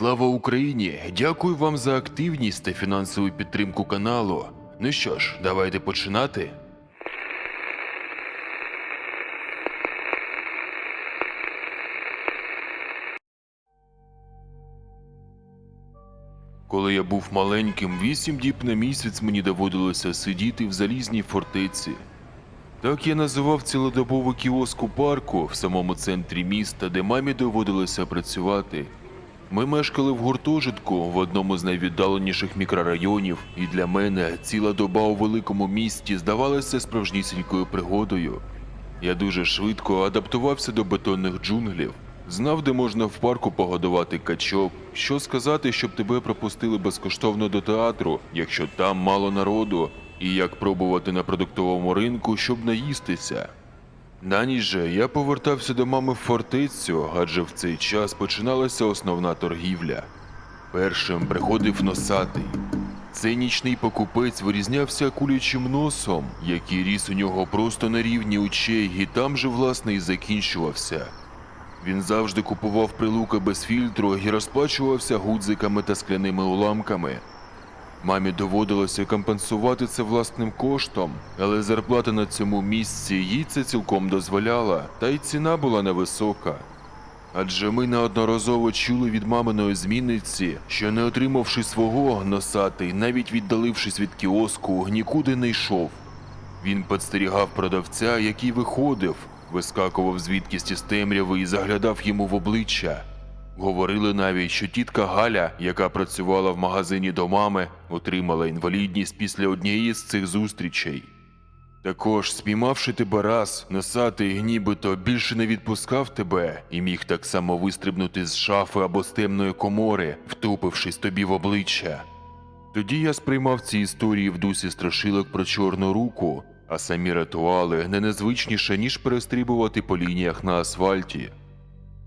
Слава Україні! Дякую вам за активність та фінансову підтримку каналу. Ну що ж, давайте починати. Коли я був маленьким, вісім діб на місяць мені доводилося сидіти в залізній фортеці. Так я називав цілодобовий кіоск у парку в самому центрі міста, де мамі доводилося працювати. Ми мешкали в гуртожитку в одному з найвіддаленіших мікрорайонів, і для мене ціла доба у великому місті здавалася справжнісінькою пригодою. Я дуже швидко адаптувався до бетонних джунглів, знав, де можна в парку погодувати качок, що сказати, щоб тебе пропустили безкоштовно до театру, якщо там мало народу, і як пробувати на продуктовому ринку, щоб наїстися. На же я повертався до мами в фортецю, адже в цей час починалася основна торгівля. Першим приходив носатий. Цей нічний покупець вирізнявся кулячим носом, який ріс у нього просто на рівні очей, і там же, власне, і закінчувався. Він завжди купував прилуки без фільтру і розплачувався гудзиками та скляними уламками. Мамі доводилося компенсувати це власним коштом, але зарплата на цьому місці їй це цілком дозволяла, та й ціна була невисока. Адже ми неодноразово чули від маминої змінниці, що не отримавши свого носатий, навіть віддалившись від кіоску, нікуди не йшов. Він підстерігав продавця, який виходив, вискакував звідкись із темряви і заглядав йому в обличчя. Говорили навіть, що тітка Галя, яка працювала в магазині до мами, отримала інвалідність після однієї з цих зустрічей. Також, спіймавши тебе раз, носатий нібито більше не відпускав тебе і міг так само вистрибнути з шафи або з темної комори, втупившись тобі в обличчя. Тоді я сприймав ці історії в дусі страшилок про чорну руку, а самі ритуали не незвичніше, ніж перестрибувати по лініях на асфальті.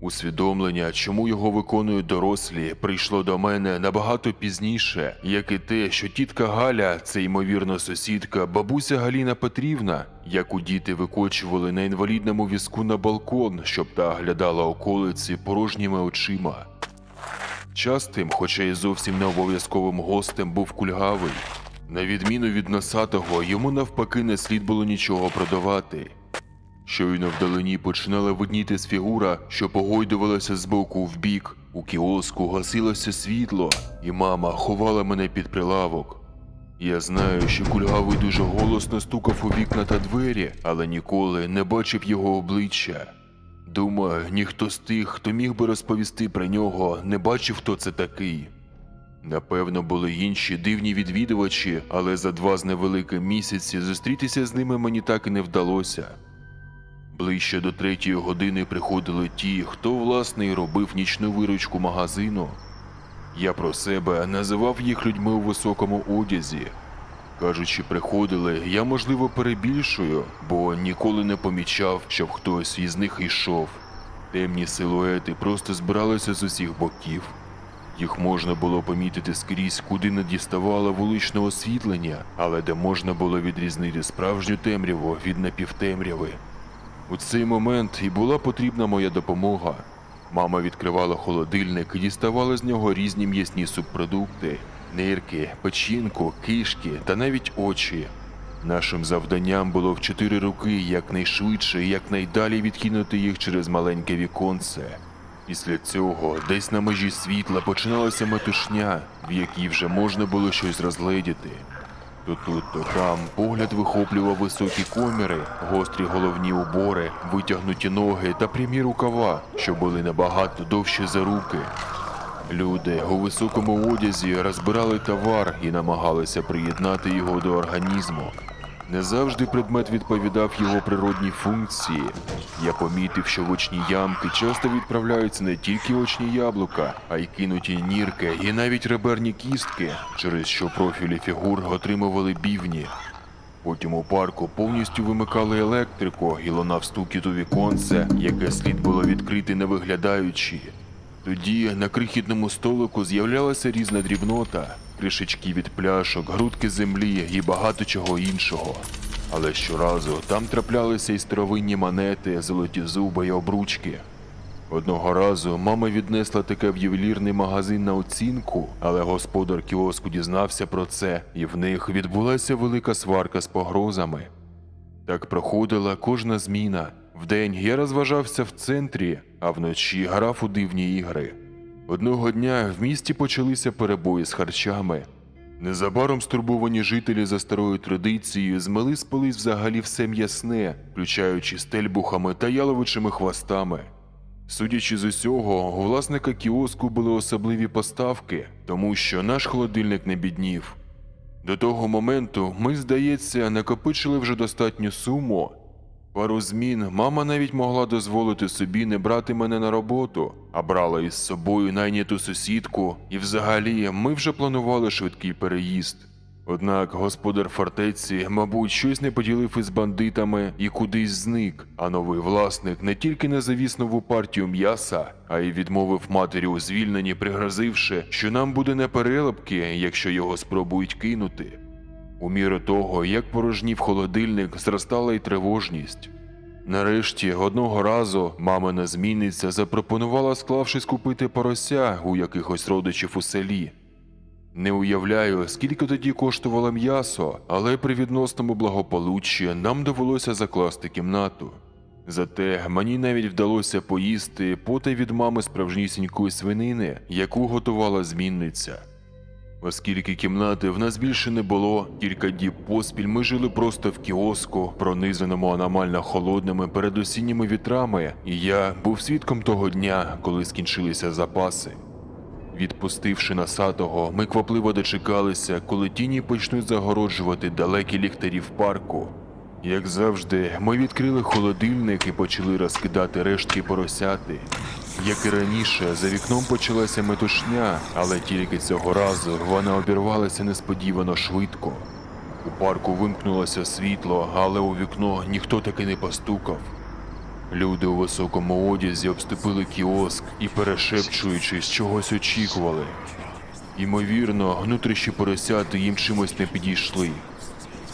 Усвідомлення, чому його виконують дорослі, прийшло до мене набагато пізніше, як і те, що тітка Галя, це ймовірно сусідка, бабуся Галіна Петрівна, яку діти викочували на інвалідному візку на балкон, щоб та глядала околиці порожніми очима. Частим, хоча й зовсім не обов'язковим гостем, був кульгавий. На відміну від носатого, йому навпаки не слід було нічого продавати. Щойно вдалині починала виднітись фігура, що погойдувалася з боку в бік. У кіоску гасилося світло, і мама ховала мене під прилавок. Я знаю, що кульгавий дуже голосно стукав у вікна та двері, але ніколи не бачив його обличчя. Думаю, ніхто з тих, хто міг би розповісти про нього, не бачив, хто це такий. Напевно, були інші дивні відвідувачі, але за два з невеликим місяці зустрітися з ними мені так і не вдалося. Ближче до третьої години приходили ті, хто власне і робив нічну виручку магазину. Я про себе називав їх людьми у високому одязі. Кажучи, приходили, я можливо перебільшую, бо ніколи не помічав, щоб хтось із них йшов. Темні силуети просто збиралися з усіх боків. Їх можна було помітити скрізь, куди не діставало вуличного освітлення, але де можна було відрізнити справжню темряву від напівтемряви. У цей момент і була потрібна моя допомога. Мама відкривала холодильник і діставала з нього різні м'ясні субпродукти, нирки, печінку, кишки та навіть очі. Нашим завданням було в чотири роки якнайшвидше і якнайдалі відкинути їх через маленьке віконце. Після цього десь на межі світла починалася метушня, в якій вже можна було щось розгледіти. То тут, то там погляд вихоплював високі коміри, гострі головні убори, витягнуті ноги та прямі рукава, що були набагато довші за руки. Люди у високому одязі розбирали товар і намагалися приєднати його до організму. Не завжди предмет відповідав його природній функції. Я помітив, що в очні ямки часто відправляються не тільки очні яблука, а й кинуті нірки і навіть реберні кістки, через що профілі фігур отримували бівні. Потім у парку повністю вимикали електрику і лунав стукіт у віконце, яке слід було відкрити не виглядаючи. Тоді на крихітному столику з'являлася різна дрібнота, кришечки від пляшок, грудки землі і багато чого іншого. Але щоразу там траплялися і старовинні монети, золоті зуби й обручки. Одного разу мама віднесла таке в ювелірний магазин на оцінку, але господар кіоску дізнався про це, і в них відбулася велика сварка з погрозами. Так проходила кожна зміна. Вдень я розважався в центрі, а вночі грав у дивні ігри. Одного дня в місті почалися перебої з харчами. Незабаром стурбовані жителі за старою традицією змели з полиць взагалі все м'ясне, включаючи стельбухами та яловичими хвостами. Судячи з усього, у власника кіоску були особливі поставки, тому що наш холодильник не біднів. До того моменту ми, здається, накопичили вже достатню суму. Пару змін мама навіть могла дозволити собі не брати мене на роботу, а брала із собою найняту сусідку, і взагалі ми вже планували швидкий переїзд. Однак господар фортеці, мабуть, щось не поділив із бандитами і кудись зник, а новий власник не тільки не завіз нову партію м'яса, а й відмовив матері у звільненні, пригрозивши, що нам буде не перелепки, якщо його спробують кинути. У міру того, як порожнів холодильник, зростала й тривожність. Нарешті, одного разу, мамина змінниця запропонувала, склавшись купити порося у якихось родичів у селі. Не уявляю, скільки тоді коштувало м'ясо, але при відносному благополуччі нам довелося закласти кімнату. Зате мені навіть вдалося поїсти потай від мами справжнісінької свинини, яку готувала змінниця. Оскільки кімнати в нас більше не було, кілька діб поспіль ми жили просто в кіоску, пронизаному аномально холодними передосінніми вітрами, і я був свідком того дня, коли скінчилися запаси. Відпустивши насатого, ми квапливо дочекалися, коли тіні почнуть загороджувати далекі ліхтарі в парку. Як завжди, ми відкрили холодильник і почали розкидати рештки поросяти. Як і раніше, за вікном почалася метушня, але тільки цього разу вона обірвалася несподівано швидко. У парку вимкнулося світло, але у вікно ніхто таки не постукав. Люди у високому одязі обступили кіоск і, перешепчуючись, чогось очікували. Ймовірно, внутрішні поросяти їм чимось не підійшли.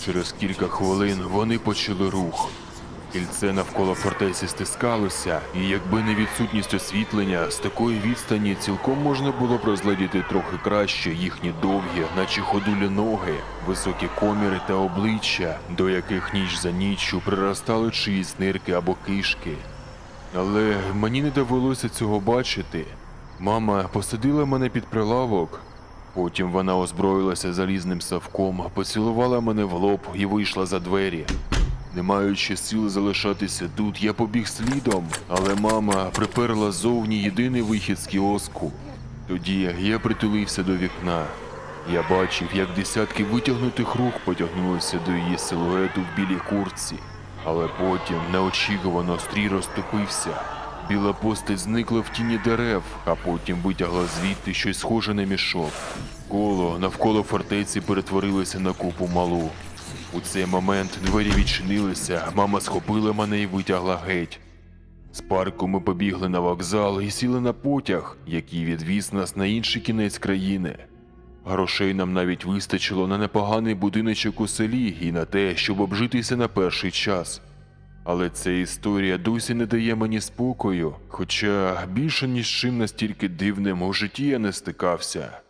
Через кілька хвилин вони почали рух. Кільце навколо фортеці стискалося, і якби не відсутність освітлення, з такої відстані цілком можна було б розглядіти трохи краще їхні довгі, наче ходулі ноги, високі коміри та обличчя, до яких ніч за ніччю приростали чиїсь нирки або кишки. Але мені не довелося цього бачити. Мама посадила мене під прилавок. Потім вона озброїлася залізним савком, поцілувала мене в лоб і вийшла за двері. Не маючи сил залишатися тут, я побіг слідом, але мама приперла зовні єдиний вихід з кіоску. Тоді я притулився до вікна. Я бачив, як десятки витягнутих рук потягнулися до її силуету в білій куртці, але потім неочікувано стрій розтопився. Біла постать зникла в тіні дерев, а потім витягла звідти щось схоже на мішок. Коло навколо фортеці перетворилося на купу малу. У цей момент двері відчинилися, мама схопила мене і витягла геть. З парку ми побігли на вокзал і сіли на потяг, який відвіз нас на інший кінець країни. Грошей нам навіть вистачило на непоганий будиночок у селі і на те, щоб обжитися на перший час. Але ця історія досі не дає мені спокою, хоча більше ніж чим настільки дивним у житті я не стикався.